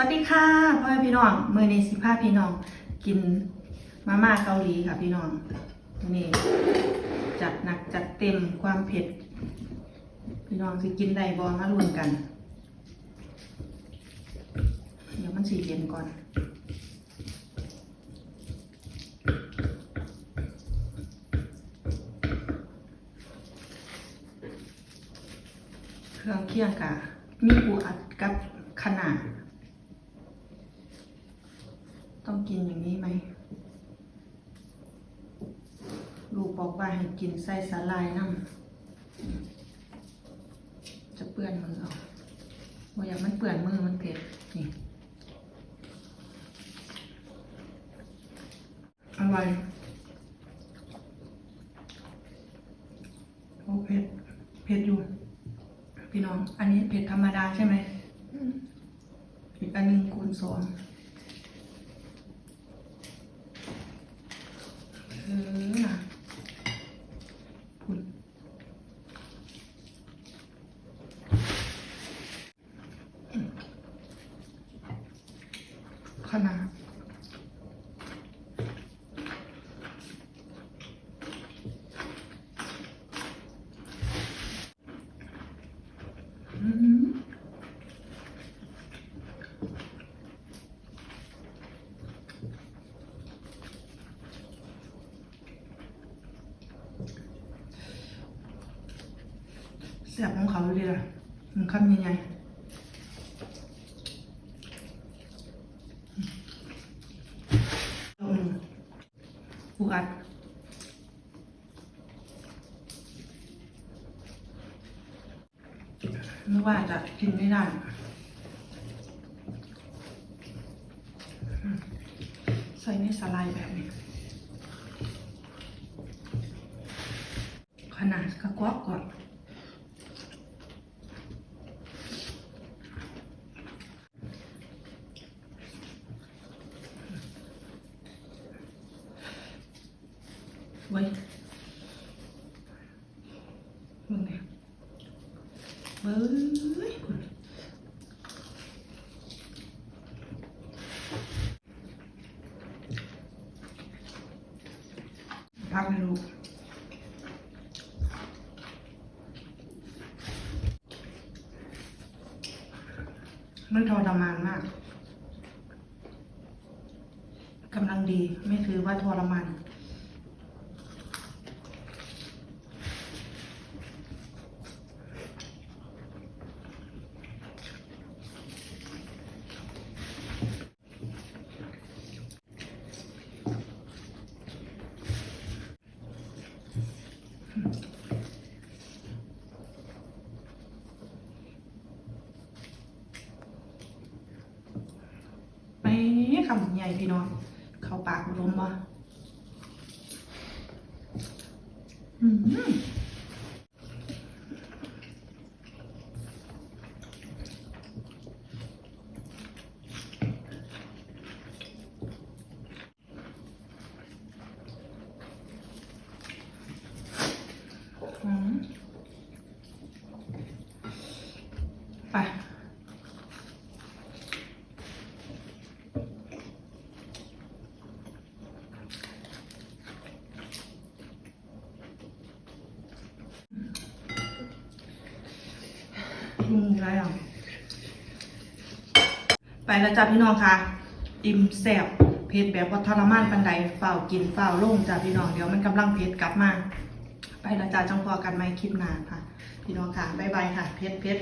วัสดีค่ะพ่อแม่พี่น้องมือในสิพาพี่น้อง กินมาม่าเกาหลีค่ะพี่น้องนี่จัดหนักจัดเต็มความเผ็ด พี่น้องสิกินได้บอมาลุ้นกัน เดี๋ยวมันสีเย็นก่อนเครื่องเคียงกะมีปูอัดกับขนาด ต้องกินอย่างนี้ไหม ลูกบอกว่าให้กินไส้สาลายน้ำจะเปื้อนมือเอาว่าอยากมันเปื้อนมือมันเผ็ดนี่อร่อยโอ้เผ็ด เผ็ดอยู่ พี่น้อง อันนี้เผ็ดธรรมดาใช่ไหมอีกอันหนึ่งคูณสองเออน่ะคุณ ขนาดอืมแสบของเขาเลยล่ะมันคำยังไงอืมปู อัดไม่ว่าจะกินไม่ได้ใส่ในสไลด์แบบนี้ ขนาดกระกวบก่อน ไว้มึงเนี่ยเบ้ยคุณพักให้ลูกมันทรมานมากกำลังดีไม่ถือว่าทรมาน ไป คำใหญ่พี่น้อง เข้าปากลมบ่อืมไป อืมได้อะไปแล้วจ้าพี่น้องค่ะ อิ่มแซ่บเผ็ดแบบว่าทรมานปันใดเฝ้ากินเฝ้าล่งจ้าพี่น้องเดี๋ยวมันกำลังเผ็ดกลับมาไปแล้วจ้าจังพอกันไหมคลิปหน้าค่ะ พี่น้องค่ะบ๊ายบายค่ะ เผ็ดเผ็ด